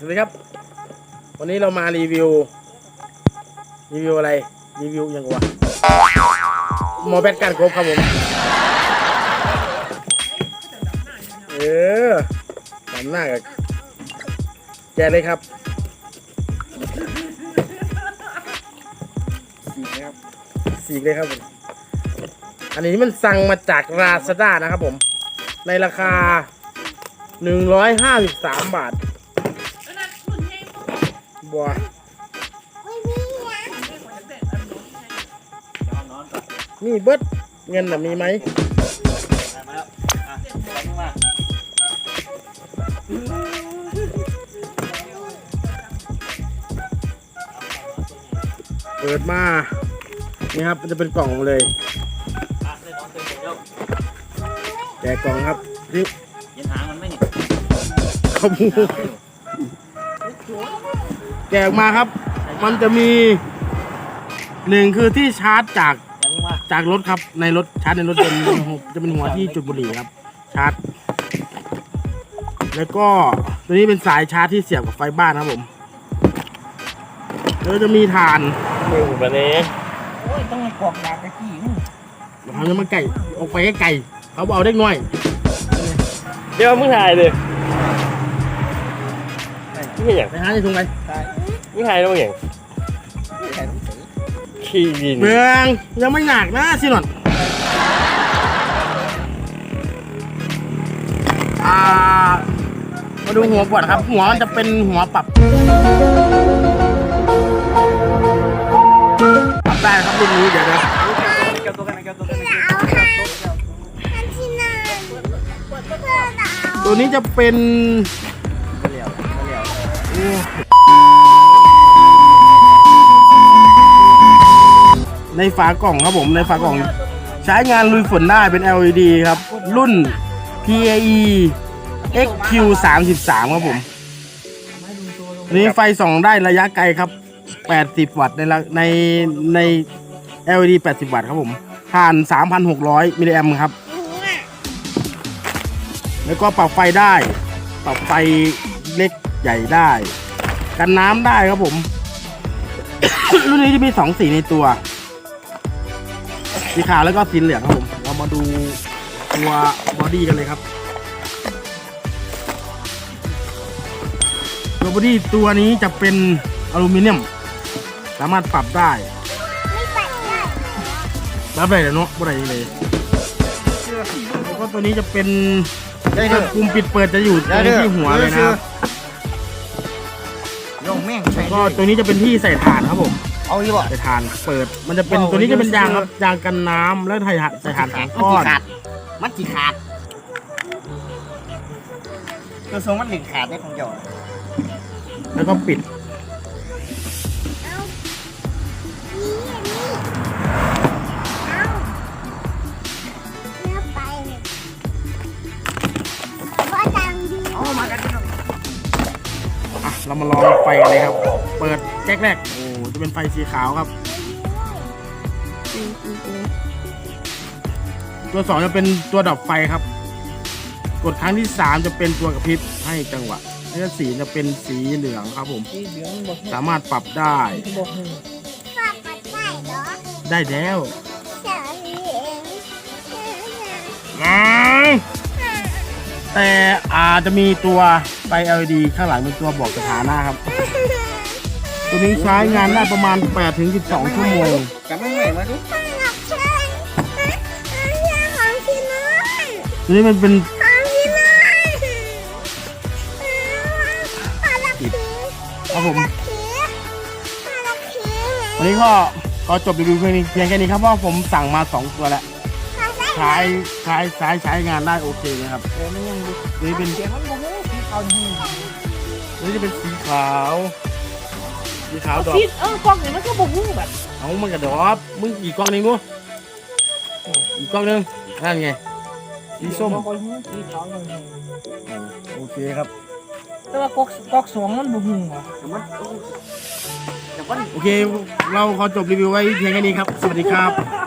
สวัสดีครับ วันนี้เรามารีวิว รีวิวอะไร รีวิวยังไงวะหมอแบทการครบครับผม เออทำหน้ากับแกเลยครับสีเลยครับสีเลยครับผมอันนี้มันสั่งมาจากราซาด้านะครับผม ในราคา 153 บาท บัวนี่เบิดเงินน่ะมีไหมมาแล้วอะไปขึ้นมาเปิดมา นี่ครับมันจะเป็นกล่องเลยอะเล่นน้องเต็มหมดแล้วแกะกล่องครับนี่ยินหางมันไม่หนิขมู แกะออกมาครับ มันจะมีหนึ่งคือที่ชาร์จจากอย่าเพิ่งมาจากรถครับในรถชาร์จในรถยนต์จะเป็นหัวที่จุดบุหรี่ครับ ชาร์จ แล้วก็ตัวนี้เป็นสายชาร์จที่เสียบกับไฟบ้านครับผมแล้วจะมีถ่านดูแบบนี้โอ้ยต้องให้กรอกดาบตะกี้มึงเขาจะมาไก่ออกไปให้ไก่เขาบอกเอาเด็กน้อย เดี๋ยวมึงถ่ายเลยไม่อย่างไปหาในถุงไปตายมึงถ่ายแล้วมึงอย่างไม่ใช่หนังสือขี้ยินเมืองยังไม่หนักนะสิหนอนอ่ามาดูหัวก่อนครับ หัวมันจะเป็นหัวปรับปรับได้ครับรุ่นนี้เดี๋ยวนะเกี่ยวตัวกันนะเกี่ยวตัวกันนะเอาค่ะอันที่หนึ่งเพื่อนเอาตัวนี้จะเป็น ในฝากล่องครับผมในฝากล่อง ใช้งานลุยฝนได้เป็น LED ครับ รุ่น PAE XQ 3 3ครับผมนี้ไฟส่องได้ระยะไกลครับ 80 วัตต์ในในใน LED 80 วัตต์ครับผมผ่าน 3,600 มิลลิแอมครับ แล้วก็ปรับไฟได้ ปรับไฟ ใหญ่ได้ กันน้ำได้ครับผม รุ่นนี้จะมีสองสีในตัว สีขาวแล้วก็สีเหลืองครับผม เรามาดูตัวบอดี้กันเลยครับ ตัวบอดี้ตัวนี้จะเป็นอลูมิเนียม สามารถปรับได้ไม่ปัดได้รับได้เลยเนาะบ่ได้เลยแล้วก็ตัวนี้จะเป็นปุ่มปิดเปิดจะอยู่ตรงที่หัวเลยนะครับโยง แม่งใส่ก็ตัวนี้จะเป็นที่ใส่ถ่านครับผมเอาอีบ่ใส่ถ่านเปิด มันจะเป็นตัวนี้จะเป็นยางครับยางกันน้ำแล้วใส่ถ่านใส่ถ่านสองก้อนขาดมันกี่ขาดกระทรวงมันหนึ่งขาดได้ของโยงแล้วก็ปิด เรามาลองไฟกันเลยครับ เปิดแก๊กแรกโอ้จะเป็นไฟสีขาวครับ ตัวสองจะเป็นตัวดับไฟครับ กดครั้งที่สามจะเป็นตัวกระพริบให้จังหวะแล้วก็สีจะเป็นสีเหลืองครับผมสีเหลืองบอกสามารถปรับได้บอกให้ฝากปัดได้เหรอได้แล้วแค่นี้เองอืม แต่อาจจะมีตัวไฟ LED ข้างหลังเป็นตัวบอกสถานะครับ ตัวนี้ใช้งานได้ประมาณ 8 ถึง 12 ชั่วโมงกำลังใหม่มาดูฟังหลับเชิญอันนี้ของพี่น้อยตัวนี้มันเป็นของพี่น้อยปลาลักผีครับผมลักผีปลาลักผีวันนี้ก็ก็จบรีวิวเพียงนี้เพียงแค่นี้ครับเพราะว่าผมสั่งมา 2 ตัวแล้ว ใช่ใช้ใช้ใช้ใช้งานได้โอเคเลยครับเออมันยังดูตัวนี้เป็น เสียงมันโมโหสีขาวนี่ตัวนี้จะเป็นสีขาว สีขาวดอกสีเออกล้องนี่มันก็โมโหแบบเอามันกระดอบมึงกี่กล้องหนึงดูอีกกล้องหนึงนั่นไงสีส้มสีขาวยังไงโอเคครับ แต่ว่ากอกกอกสวงมันบุ้งว่ะโอเค เราขอจบรีวิวไว้เพียงแค่นี้ครับ สวัสดีครับ